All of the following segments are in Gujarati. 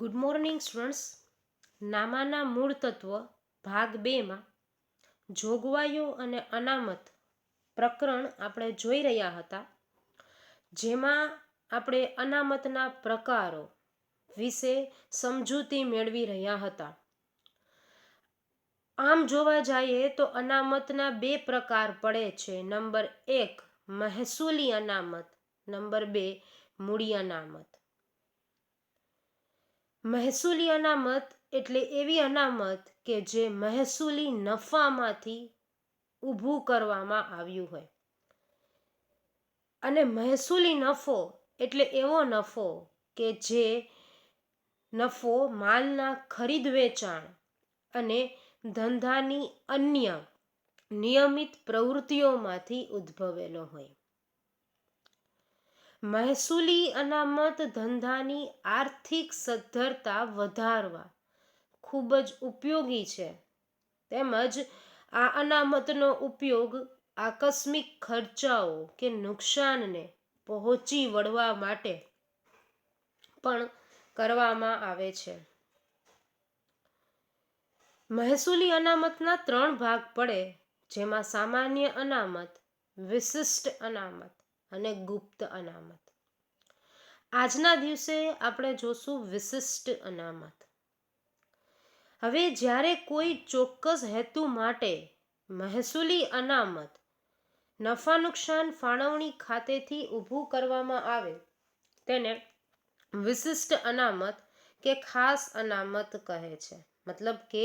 ગુડ મોર્નિંગ સ્ટુડન્ટ્સ નામાના મૂળ તત્વ ભાગ બેમાં જોગવાઈઓ અને અનામત પ્રકરણ આપણે જોઈ રહ્યા હતા, જેમાં આપણે અનામતના પ્રકારો વિશે સમજૂતી મેળવી રહ્યા હતા. આમ જોવા જઈએ તો અનામતના બે પ્રકાર પડે છે. નંબર એક, મહેસૂલી અનામત. નંબર બે, મૂડી અનામત. મહેસૂલી અનામત એટલે એવી અનામત કે જે મહેસૂલી નફામાંથી ઊભું કરવામાં આવ્યું હોય. અને મહેસૂલી નફો એટલે એવો નફો કે જે નફો માલના ખરીદ વેચાણ અને ધંધાની અન્ય નિયમિત પ્રવૃત્તિઓમાંથી ઉદ્ભવેલો હોય. મહેસૂલી અનામત ધંધાની આર્થિક સદ્ધરતા વધારવા ખૂબ જ ઉપયોગી છે. તેમજ આ અનામતનો ઉપયોગ આકસ્મિક ખર્ચાઓ કે નુકસાનને પહોંચી વળવા માટે પણ કરવામાં આવે છે. મહેસૂલી અનામતના ત્રણ ભાગ પડે, જેમાં સામાન્ય અનામત, વિશિષ્ટ અનામત અને ગુપ્ત અનામત. આજના દિવસે આપણે જોશું વિશિષ્ટ અનામત. હવે જ્યારે કોઈ ચોક્કસ હેતુ માટે મહેસૂલી અનામત નફા નુકસાન ફાળવણી ખાતેથી ઊભું કરવામાં આવે, તેને વિશિષ્ટ અનામત કે ખાસ અનામત કહે છે. મતલબ કે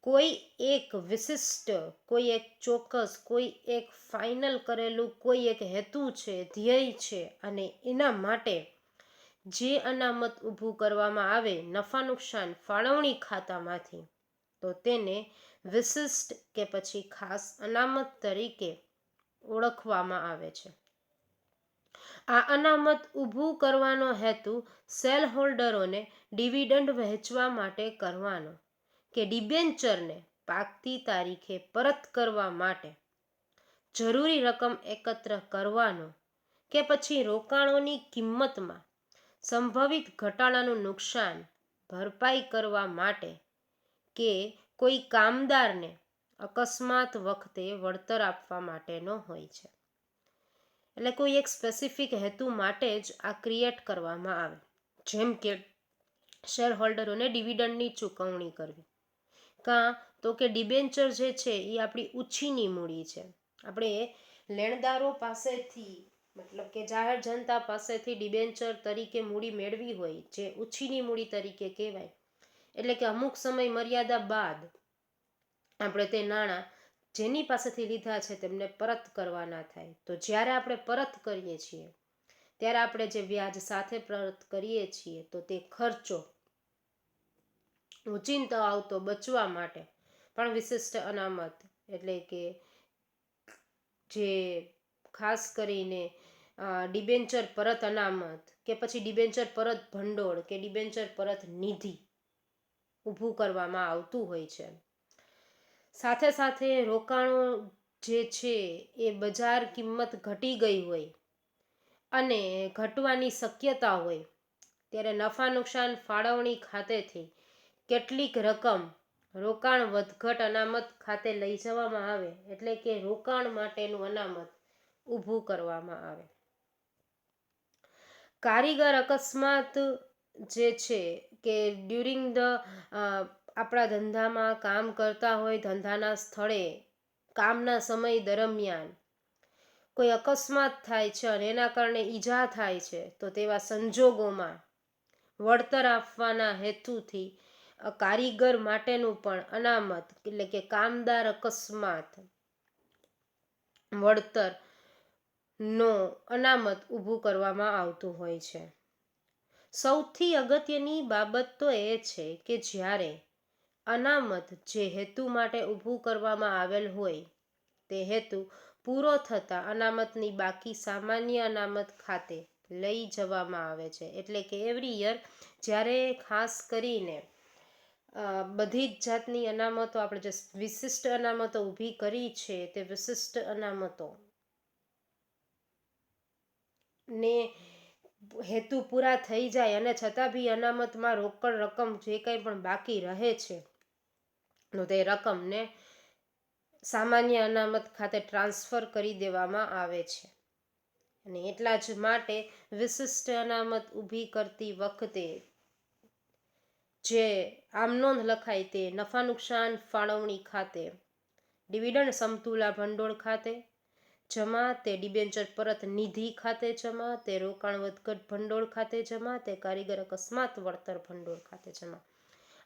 કોઈ એક વિશિષ્ટ કોઈ એક ચોક્કસ કોઈ એક ફાઇનલ કરેલું કોઈ એક હેતુ છે ધ્યેય છે અને એના માટે જે અનામત ઊભું કરવામાં આવે નફા નુકસાન ફાળવણી ખાતામાંથી, તો તેને વિશિષ્ટ કે પછી ખાસ અનામત તરીકે ઓળખવામાં આવે છે. આ અનામત ઊભું કરવાનો હેતુ સેલ હોલ્ડરોને ડિવિડન્ડ વહેંચવા માટે કરવાનો. કે ડિબેન્ચરને પાકતી તારીખે પરત કરવા માટે જરૂરી રકમ એકત્ર કરવાનો કે પછી રોકાણોની કિંમતમાં સંભવિત ઘટાડાનું નુકસાન ભરપાઈ કરવા માટે કે કોઈ કામદારને અકસ્માત વખતે વળતર આપવા માટેનો હોય છે. એટલે કોઈ એક સ્પેસિફિક હેતુ માટે જ આ ક્રિએટ કરવામાં આવે. જેમ કે શેર હોલ્ડરોને ડિવિડન્ડની ચૂકવણી કરવી. કાં તો કે ડિબેન્ચર જે છે એ આપણી ઉછીની મૂડી છે. આપણે લેણદારો પાસેથી, મતલબ કે જાહેર જનતા પાસેથી ડિબેન્ચર તરીકે મૂડી મેળવી હોય, જે ઉછીની મૂડી તરીકે કહેવાય. એટલે કે અમુક સમય મર્યાદા બાદ આપણે તે નાણાં જેની પાસેથી લીધા છે તેમને પરત કરવાના થાય. તો જ્યારે આપણે પરત કરીએ છીએ, ત્યારે આપણે જે વ્યાજ સાથે પરત કરીએ છીએ, તો તે ખર્ચો ઓચિંતો આવતો બચવા માટે પણ વિશિષ્ટ અનામત એટલે કે જે ખાસ કરીને ડિબેન્ચર પરત અનામત કે પછી ડિબેન્ચર પરત ભંડોળ કે ડિબેન્ચર પરત નિધિ ઊભું કરવામાં આવતું હોય છે. સાથે સાથે રોકાણો જે છે એ બજાર કિંમત ઘટી ગઈ હોય અને ઘટવાની શક્યતા હોય, ત્યારે નફા નુકસાન ફાળવણી ખાતેથી કેટલીક રકમ રોકાણ વધઘટ અનામત ખાતે લઈ જવામાં આવે એટલે કે રોકાણ માટેનું અનામત ઊભું કરવામાં આવે. કારીગર અકસ્માત જે છે કે ડ્યુરિંગ ધ આપણા ધંધામાં કામ કરતા હોય ધંધાના સ્થળે કામના સમય દરમિયાન કોઈ અકસ્માત થાય છે અને એના કારણે ઈજા થાય છે તો તેવા સંજોગોમાં વળતર આપવાના હેતુથી કારીગર માટેનું પણ અનામત, એટલે કે કામદાર અકસ્માત વળતર નો અનામત ઊભું કરવામાં આવતું હોય છે. સૌથી અગત્યની બાબત તો એ છે કે જ્યારે અનામત જે હેતુ માટે ઊભું કરવામાં આવેલ હોય, તે હેતુ પૂરો થતાં અનામતની બાકી સામાન્ય અનામત ખાતે લઈ જવામાં આવે છે. એટલે કે એવરી યર જ્યારે ખાસ કરીને બધી જ જાતની અનામતો આપણે જે વિશિષ્ટ અનામતો ઊભી કરી છે તે વિશિષ્ટ અનામતો. ને હેતુ પૂરા થઈ જાય અને છતાં બી અનામતમાં રોકડ રકમ જે કંઈ પણ બાકી રહે છે, તો તે રકમને સામાન્ય અનામત ખાતે ટ્રાન્સફર કરી દેવામાં આવે છે. અને એટલા જ માટે વિશિષ્ટ અનામત ઊભી કરતી વખતે જે આમ નોંધ લખાય તે નફા નુકસાન ફાળવણી ખાતે, ડિવિડન્ડ સમતુલા ભંડોળ ખાતે, જમા તે ડિબેન્ચર પરત નિધિ ખાતે જમા, તે રોકાણ વધઘટ ભંડોળ ખાતે જમા, તે કારીગર અકસ્માત વળતર ભંડોળ ખાતે જમા.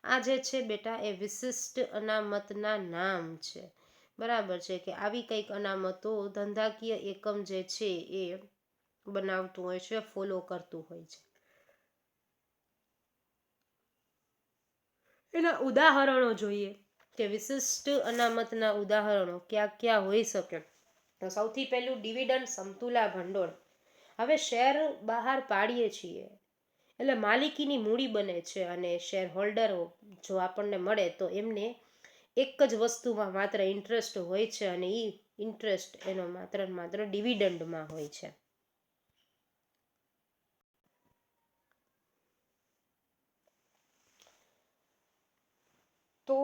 આ જે છે બેટા એ વિશિષ્ટ અનામતના નામ છે. બરાબર છે કે આવી કંઈક અનામતો ધંધાકીય એકમ જે છે એ બનાવતું હોય છે ફોલો કરતું હોય છે. એના ઉદાહરણો જોઈએ કે વિશિષ્ટ અનામતના ઉદાહરણો ક્યાં ક્યાં હોઈ શકે. તો સૌથી પહેલું ડિવિડન્ડ સમતુલા ભંડોળ. હવે શેર બહાર પાડીએ છીએ. એટલે માલિકીની મૂડી બને છે અને શેર હોલ્ડરો જો આપણને મળે તો એમને એક જ વસ્તુમાં માત્ર ઇન્ટરેસ્ટ હોય છે અને એ ઇન્ટરેસ્ટ એનો માત્ર માત્ર ડિવિડન્ડમાં હોય છે. તો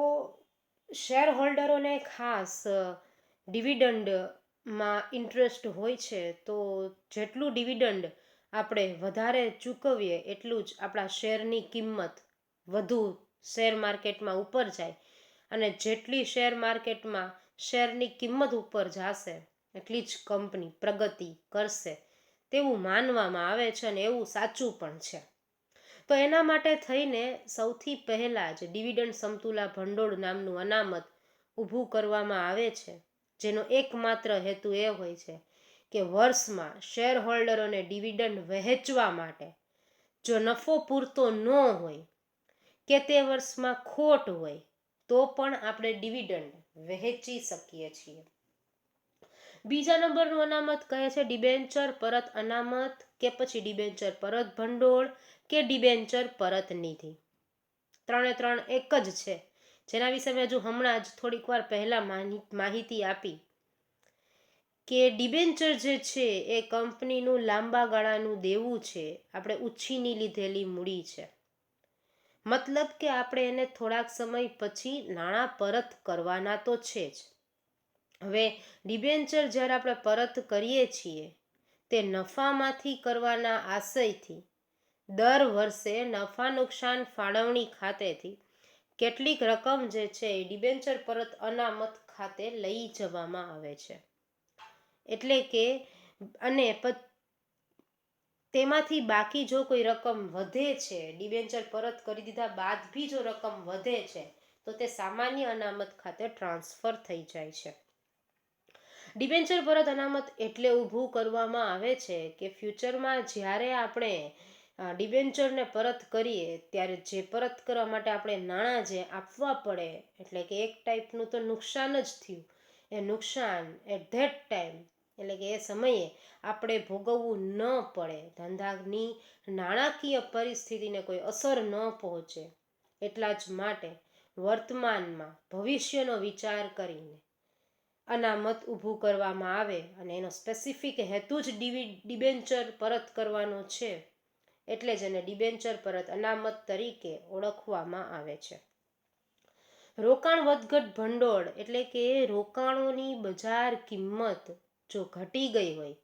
શેર હોલ્ડરોને ખાસ ડિવિડન્ડમાં ઇન્ટરેસ્ટ હોય છે, તો જેટલું ડિવિડન્ડ આપણે વધારે ચૂકવીએ, એટલું જ આપણા શેરની કિંમત વધુ શેર માર્કેટમાં ઉપર જાય. અને જેટલી શેર માર્કેટમાં શેરની કિંમત ઉપર જશે, એટલી જ કંપની પ્રગતિ કરશે. તેવું માનવામાં આવે છે અને એવું સાચું પણ છે. તો એના માટે થઈને સૌથી પહેલાં જ ડિવિડન્ડ સમતુલા ભંડોળ નામનું અનામત ઊભું કરવામાં આવે છે, જેનો એકમાત્ર હેતુ એ હોય છે કે વર્ષમાં શેરહોલ્ડરોને ડિવિડન્ડ વહેંચવા માટે જો નફો પૂરતો ન હોય કે તે વર્ષમાં ખોટ હોય, તો પણ આપણે ડિવિડન્ડ વહેંચી શકીએ છીએ. બીજા નંબરનું અનામત કહે છે ડિબેન્ચર, પરત અનામત કે પછી ડિબેન્ચર, પરત ભંડોળ કે ડિબેન્ચર પરત નિધિ? ત્રણે ત્રણ એક જ છે. જેના વિશે મેં હજુ હમણાં જ થોડીક વાર પહેલાં માહિતી આપી. કે ડિબેન્ચર જે છે એ કંપનીનું લાંબા ગાળાનું દેવું છે. આપણે ઉછીની લીધેલી મૂડી છે. મતલબ કે આપણે એને થોડાક સમય પછી નાણાં પરત કરવાના તો છે જ. હવે ડિબેન્ચર જ્યારે આપણે પરત કરીએ છીએ, તે નફામાંથી કરવાના આશયથી દર વર્ષે નફા નુકસાન ફાળવણી ખાતેથી કેટલીક રકમ જે છે એ ડિબેન્ચર પરત અનામત ખાતે લઈ જવામાં આવે છે. એટલે કે અને તેમાંથી બાકી જો કોઈ રકમ વધે છે, ડિબેન્ચર પરત કરી દીધા બાદ બી જો રકમ વધે છે, તો તે સામાન્ય અનામત ખાતે ટ્રાન્સફર થઈ જાય છે. ડિબેન્ચર પરત અનામત એટલે ઊભું કરવામાં આવે છે કે ફ્યુચરમાં જ્યારે આપણે ડિબેન્ચરને પરત કરીએ, ત્યારે જે પરત કરવા માટે આપણે નાણાં જે આપવા પડે, એટલે કે એક ટાઈપનું તો નુકસાન જ થયું. એ નુકસાન એટ ધેટ ટાઈમ એટલે કે એ સમયે આપણે ભોગવવું ન પડે. ધંધાની નાણાકીય પરિસ્થિતિને કોઈ અસર ન પહોંચે, એટલા જ માટે વર્તમાનમાં ભવિષ્યનો વિચાર કરીને અનામત ઊભું કરવામાં આવે અને એનો સ્પેસિફિક હેતુ જ ડિબેન્ચર પરત કરવાનો છે. એટલે જ એને ડિબેન્ચર પરત અનામત તરીકે ઓળખવામાં આવે છે. રોકાણ વધઘટ ભંડોળ એટલે કે રોકાણોની બજાર કિંમત જો ઘટી ગઈ હોય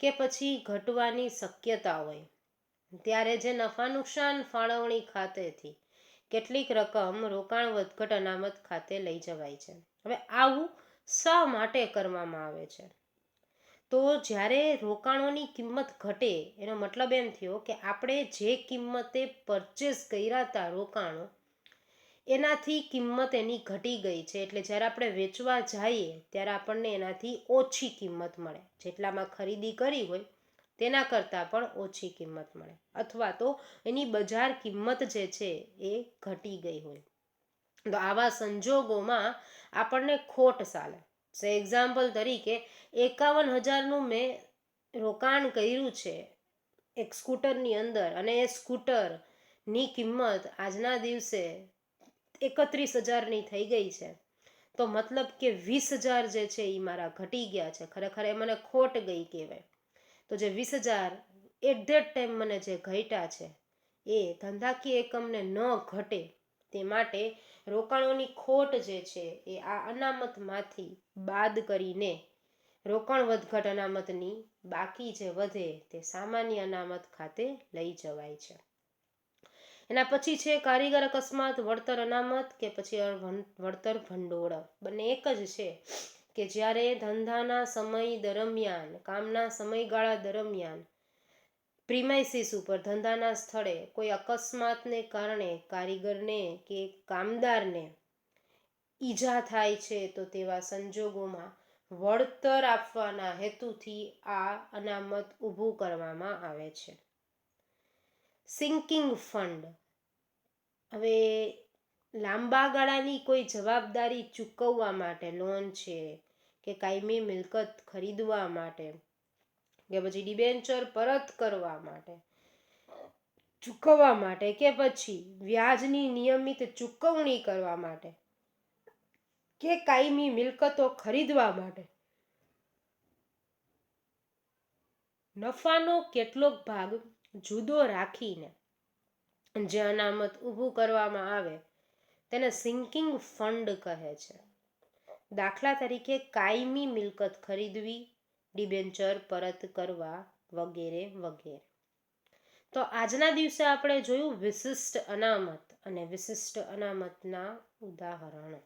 કે પછી ઘટવાની શક્યતા હોય, ત્યારે જે નફા નુકસાન ફાળવણી ખાતેથી કેટલીક રકમ રોકાણ વધઘટ અનામત ખાતે લઈ જવાય છે. હવે આવું શા માટે કરવામાં આવે છે? તો જ્યારે રોકાણોની કિંમત ઘટે, એનો મતલબ એમ થયો કે આપણે જે કિંમતે પરચેસ કર્યા હતા રોકાણો, એનાથી કિંમત એની ઘટી ગઈ છે. એટલે જ્યારે આપણે વેચવા જઈએ, ત્યારે આપણને એનાથી ઓછી કિંમત મળે. જેટલામાં ખરીદી કરી હોય, તેના કરતાં પણ ઓછી કિંમત મળે. અથવા તો એની બજાર કિંમત જે છે, એ ઘટી ગઈ હોય. તો આવા સંજોગોમાં આપણને ખોટ ચાલે. સો એક્ઝામ્પલ તરીકે એકાવન હજારનું મેં રોકાણ કર્યું છે એક સ્કૂટરની અંદર અને એ સ્કૂટરની કિંમત આજના દિવસે એકત્રીસ હજારની થઈ ગઈ છે. તો મતલબ કે વીસ હજાર જે છે એ મારા ઘટી ગયા છે. ખરેખર એ મને ખોટ ગઈ કહેવાય. તો જે વીસ હજાર એટ ધેટ ટાઈમ મને જે ઘટ્યા છે એ ધંધાકીય એકમને ન ઘટે તે માટે રોકાણોની ખોટ જે છે એ આ અનામતમાંથી બાદ કરીને રોકાણ વધઘટ અનામતની બાકી જે વધે તે સામાન્ય અનામત ખાતે લઈ જવાય છે. એના પછી છે કારીગર અકસ્માત, વળતર અનામત કે પછી વળતર ભંડોળ. બંને એક જ છે કે જ્યારે ધંધાના સમય દરમિયાન, કામના સમયગાળા દરમિયાન પ્રિમાઇસીસ ઉપર ધંધાના સ્થળે કોઈ અકસ્માતને કારણે કારીગરને કે કામદારને ઈજા થાય છે તો તેવા સંજોગોમાં વળતર આપવાના હેતુથી આ અનામત ઊભું કરવામાં આવે છે. Sinking fund. હવે લાંબા ગાળાની કોઈ જવાબદારી ચૂકવવા માટે લોન છે કે કાયમી મિલકત ખરીદવા માટે? કે પછી ડિબેન્ચર પરત કરવા માટે, ચૂકવવા માટે કે પછી વ્યાજની નિયમિત ચૂકવણી કરવા માટે કે કાયમી મિલકતો ખરીદવા માટે. નફાનો કેટલોક ભાગ જુદો રાખીને જે અનામત ઊભું કરવામાં આવે તેને સિંકિંગ ફંડ કહે છે. દાખલા તરીકે કાયમી મિલકત ખરીદવી ડિબેન્ચર, પરત કરવા વગેરે વગેરે. તો આજના દિવસે આપણે જોયું વિશિષ્ટ અનામત અને વિશિષ્ટ અનામતના ઉદાહરણો.